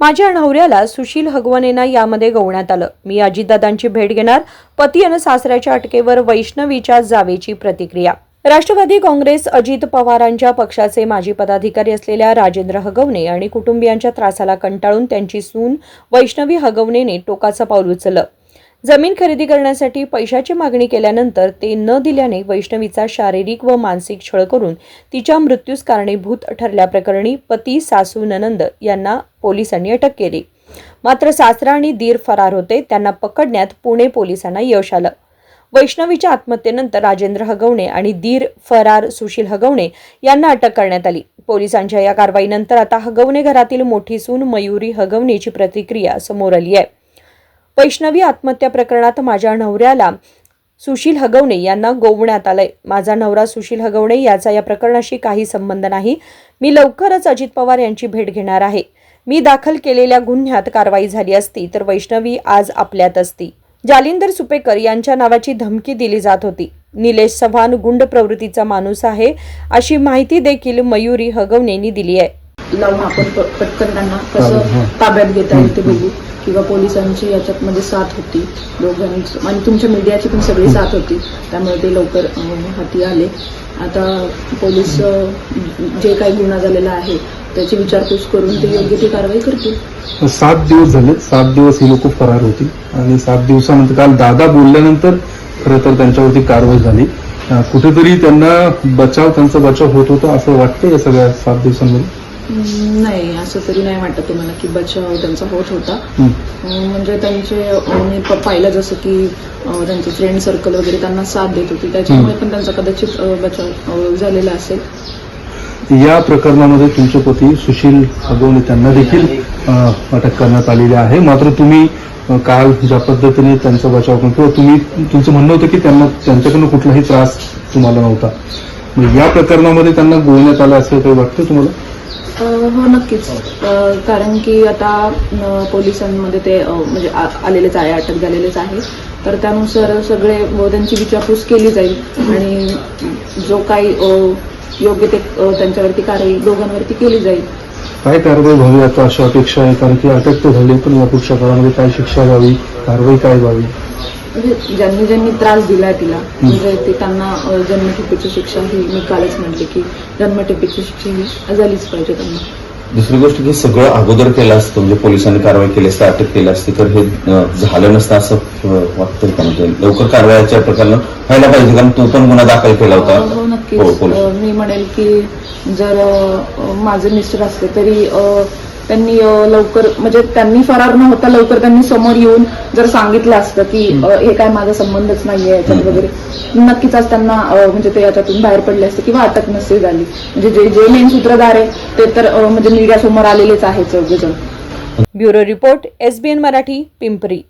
माझ्या नवऱ्याला सुशील हगवनेना यामध्ये गवण्यात आलं. मी अजितदादांची भेट घेणार पती आणि सासऱ्याच्या अटकेवर वैष्णवीच्या जावेची प्रतिक्रिया. राष्ट्रवादी काँग्रेस अजित पवारांच्या पक्षाचे माजी पदाधिकारी असलेल्या राजेंद्र हगवणे आणि कुटुंबियांच्या त्रासाला कंटाळून त्यांची सून वैष्णवी हगवणेने टोकाचं पाऊल उचललं. जमीन खरेदी करण्यासाठी पैशाची मागणी केल्यानंतर ते न दिल्याने वैष्णवीचा शारीरिक व मानसिक छळ करून तिच्या मृत्यूस कारणीभूत ठरल्याप्रकरणी पती सासू ननंद यांना पोलिसांनी अटक केली. मात्र सासरा आणि दीर फरार होते त्यांना पकडण्यात पुणे पोलिसांना यश आलं. वैष्णवीच्या आत्महत्येनंतर राजेंद्र हगवणे आणि दीर फरार सुशील हगवणे यांना अटक करण्यात आली. पोलिसांच्या या कारवाईनंतर आता हगवणे घरातील मोठी सून मयुरी हगवणेची प्रतिक्रिया समोर आली आहे. वैष्णवी आत्महत्या प्रकरणात माझ्या नवऱ्याला सुशील हगवणे यांना गोवण्यात आलंय. माझा नवरा सुशील हगवणे याचा या प्रकरणाशी काही संबंध नाही. मी लवकरच अजित पवार यांची भेट घेणार आहे. मी दाखल केलेल्या गुन्ह्यात कारवाई झाली असती तर वैष्णवी आज आपल्यात असती. जालिंदर सुपेकर यांच्या नावाची धमकी दिली जात होती. निलेश चव्हाण गुंड प्रवृत्तीचा माणूस आहे अशी माहिती देखील मयुरी हगवणेंनी दिली आहे. लावून आपण पटकन त्यांना कसं. ताब्यात घेता येईल ते बघू. किंवा पोलिसांची याच्यात मध्ये साथ होती दोघांची. आणि तुमच्या मीडियाची पण सगळी साथ होती. त्यामुळे ते लवकर हाती आले. आता पोलीस जे काही गुन्हा झालेला आहे त्याची विचारपूस करून ते योग्य ती कारवाई करतील. सात दिवस झाले. सात दिवस ही लोक फरार होती. आणि सात दिवसानंतर काल दादा बोलल्यानंतर खरं तर त्यांच्यावरती कारवाई झाली. कुठेतरी त्यांना बचाव त्यांचा बचाव होत होता असं वाटतं या सगळ्या सात दिवसांमध्ये? नाही असं तरी नाही वाटत तुम्हाला की बचाव त्यांचा होत होता. म्हणजे त्यांचे मी पाहिलं जसं की त्यांचे फ्रेंड सर्कल वगैरे त्यांना साथ देत होती. त्याच्यामुळे पण त्यांचा कदाचित बचाव झालेला असेल. या प्रकरणामध्ये तुमचे पती सुशील हगवणे त्यांना देखील अटक करण्यात आलेली आहे. मात्र तुम्ही काल ज्या पद्धतीने त्यांचा बचाव करून किंवा तुम्ही तुमचं म्हणणं होतं की त्यांना त्यांच्याकडनं कुठलाही त्रास तुम्हाला नव्हता. या प्रकरणामध्ये त्यांना गोळण्यात आलं असं काही वाटतं तुम्हाला? हो नक्कीच. कारण की आता पोलिसांमध्ये ते म्हणजे आ- आलेलेच आहे अटक झालेलेच आहे. तर त्यानुसार सगळे त्यांची विचारपूस केली जाईल. आणि जो काही योग्य ते त्यांच्यावरती कारवाई दोघांवरती केली जाईल. काय कारवाई व्हावी आता अशा अपेक्षा आहे? कारण की अटक तर झाली पण या पुढच्या काळामध्ये काय शिक्षा व्हावी कारवाई काय व्हावी? म्हणजे ज्यांनी ज्यांनी त्रास दिलाय तिला म्हणजे ते त्यांना जन्मठेपेची शिक्षा ही मी कालच म्हटले की जन्मठेपेची शिक्षा ही झालीच पाहिजे त्यांना. दुसरी गोष्ट की सगळं अगोदर केलं असतं म्हणजे पोलिसांनी कारवाई केली असती अटक केली असती तर हे झालं नसतं असं अं, वाटतंय का? म्हणजे लवकर कारवाईच्या प्रकरण व्हायला पाहिजे कारण तो पण गुन्हा दाखल केला होता. हो हो, नक्कीच. पोलीस. अ, मी म्हणेल की जर माझे मिस्टर असते तरी त्यांनी लवकर म्हणजे त्यांनी फरार न होता लवकर त्यांनी समोर येऊन जर सांगितलं असतं की हे काय माझा संबंधच नाहीये याच्यात वगैरे नक्कीच आज त्यांना म्हणजे ते याच्यातून बाहेर पडले असते किंवा अटक नसते झाली. म्हणजे जे जे मेन सूत्रधार आहे ते तर म्हणजे मीडियासमोर आलेलेच आहे चौघ जण bureau report SBN Marathi Pimpri.